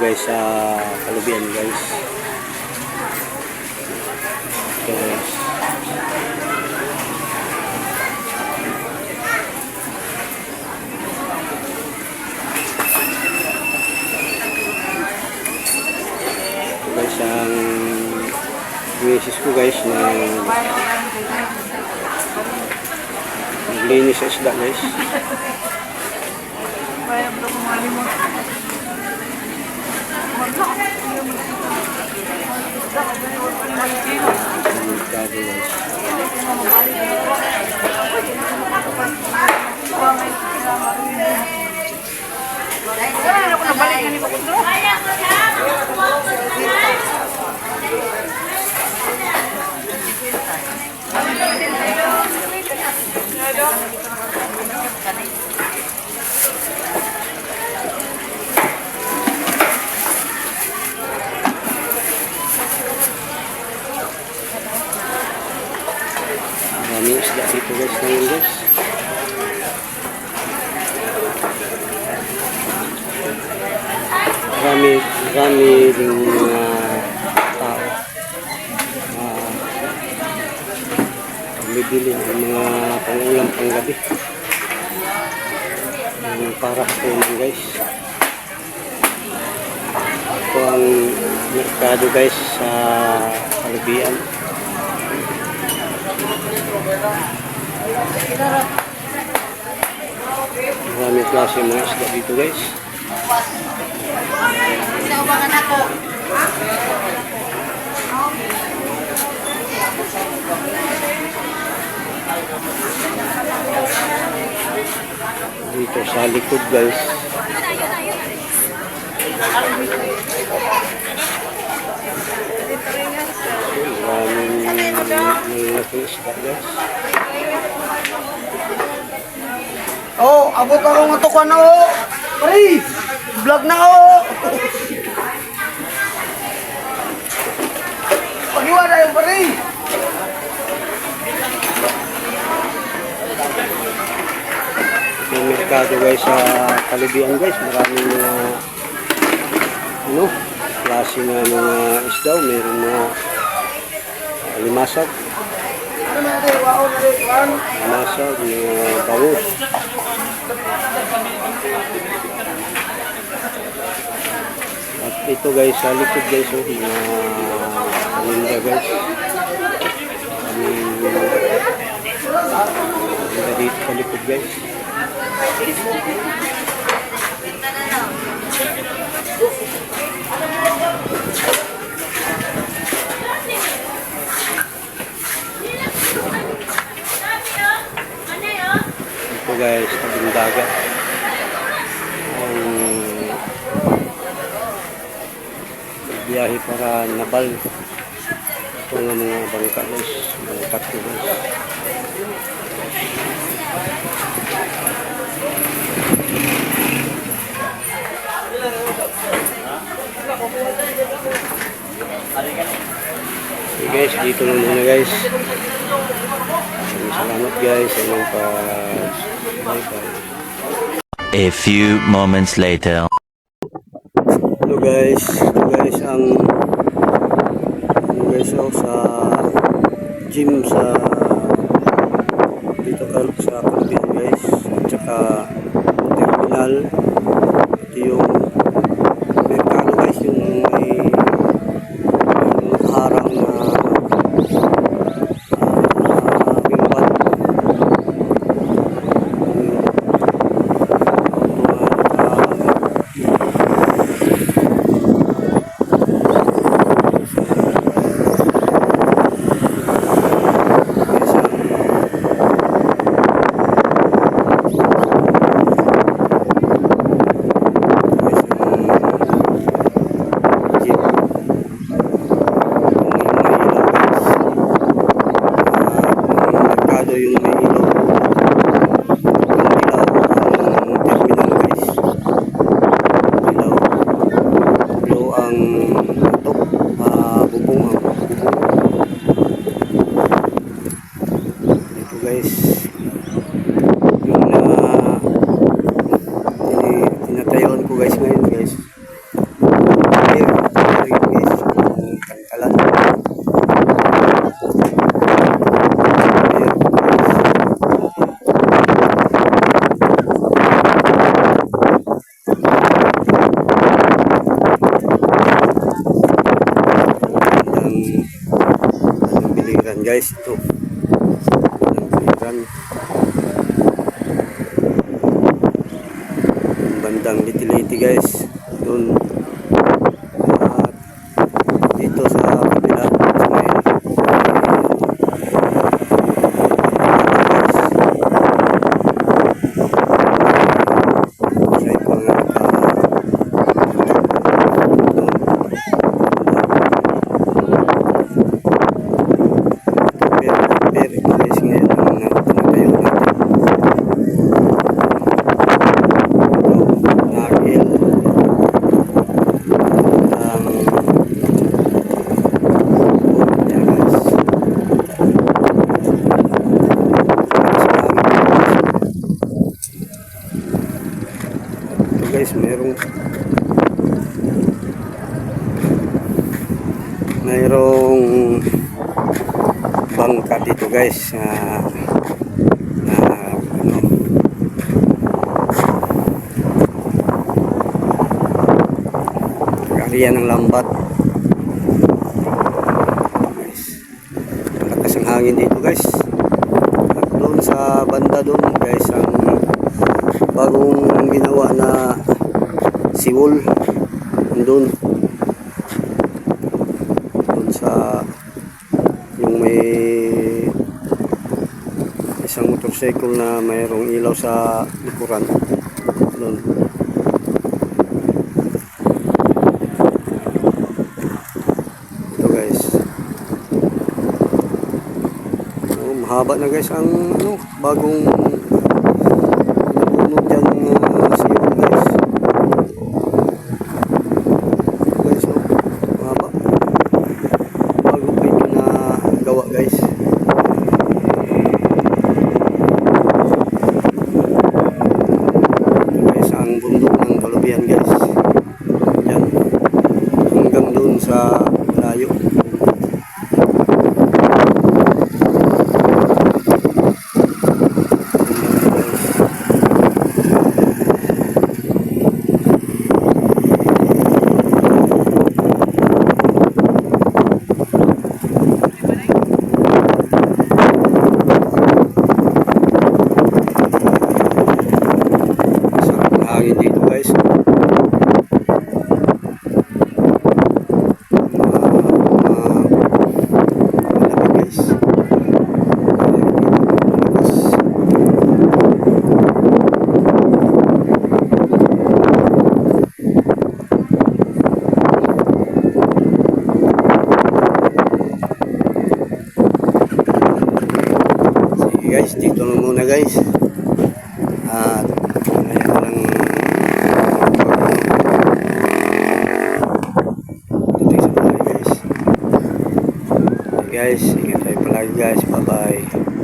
guys sa Kalubian guys. Ito guys. Ito guys ang misis ko guys na naglinis sa isda guys. Kaya bro, kumali mo. Merkado guys. Bumibili ng mga pangulam panggabi. Yung para hapunan guys. Ito ang merkado guys sa Kalubian. Maraming klase mga isda dito guys. Dito sa likod guys. Oh, abot ako ng tukan na oh. Pare, vlog na oh. Pagiwala yung pare. Yung merkado guys sa Kalubian guys. Maraming mga ano, klase na mga isdaw. Meron mga uh, limasag. Limasag, mga bangus. At ito guys, sa likod guys, oh, mga paninda guys. Paninda dito sa likod guys. Ito guys, tabing dagat. Ang biyahe para Nabal. Ito nga mga bangka guys. Bangkat ko guys. Okay guys, dito lang muna guys. Salamat guys sa inyong pa. A few moments later. Hello guys, ito guys ang ano guys oh, sa gym sa dito ka sa Caribbean guys at saka terminal ito yung merkado guys yung may yung harang na uh, bingwan merkado yung may ilaw yung ilaw ang terminal guys ilaw ilaw ang ito ah bubong ang bubong ito guys yung na tini, tinatayon ko guys ngayon guys. Ulan. Ang ang biliran guys. Ito. Ang bandang litiliti guys. Doon. At dito sa kabila. Sa may sa ibang naka Pero, pero, guys, ngayon ang natayo natin. Nagil. Ang yan, guys. Ito guys, merong mayroong bangka dito guys na na ano. Kariyan ng lambat. Guys malakas ang hangin dito guys. At doon sa banda doon guys ang bagong ginawa na siwol doon doon sa yung may isang motorcycle na mayroong ilaw sa likuran. Doon. Ito guys. Oh, mahaba na guys ang ano, bagong nabunod dyan uh, siyo guys guys oh, mahaba bago pa ito na gawa guys Ito, guys ang bundok ng Kalubian guys yan hanggang doon sa layo sarap ng hangin dito guys Malaki guys. Malakas. Sige guys, dito na muna guys. At ngayon ko lang tuloy sa bahay guys. Okay, guys, ingat tayo palagi guys. Bye bye.